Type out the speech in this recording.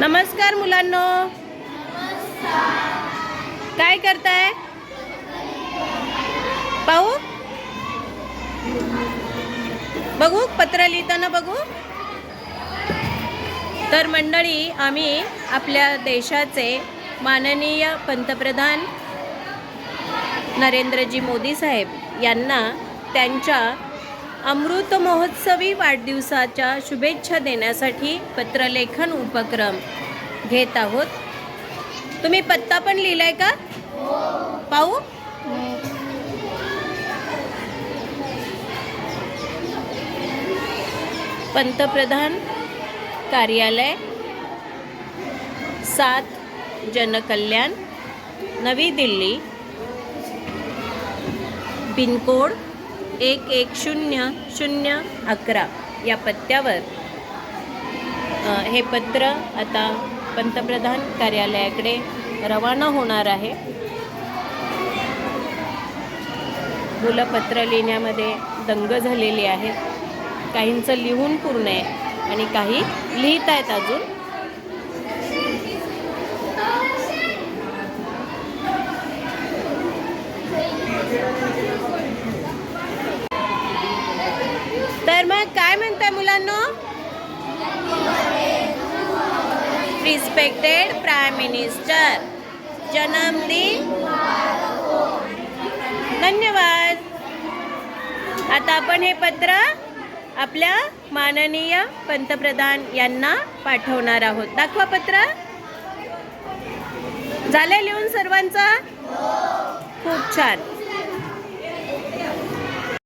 नमस्कार मुलांनो. काय करताय? पाहू? बघू पत्र लिहिताना बघू? तर मंडळी आम्ही आपल्या देशाचे माननीय पंतप्रधान नरेंद्रजी मोदी साहेब यांना त्यांच्या अमृत महोत्सवी वाढदिवसाच्या शुभेच्छा देण्यासाठी पत्रलेखन उपक्रम घेत आहोत. तुम्ही पत्ता पण लिहिलाय का? पाहू? पंतप्रधान कार्यालय सात जनकल्याण नवी दिल्ली पिनकोड एक एक शून्य शून्य अकरा या पत्त्यावर हे पत्र आता पंतप्रधान कार्यालयाकडे रवाना होणार आहे. मुलं पत्र लिहिण्यामध्ये दंग झालेली आहेत. काहींचं लिहून पूर्ण आहे आणि काही लिहित आहेत अजून. तर मग काय म्हणताय मुलांना? रिस्पेक्टेड प्राईम मिनिस्टर जन्मदिन धन्यवाद. आता आपण हे पत्र आपल्या माननीय पंतप्रधान यांना पाठवणार आहोत. दाखवा पत्र. झालं लिहून सर्वांचा? खूप छान.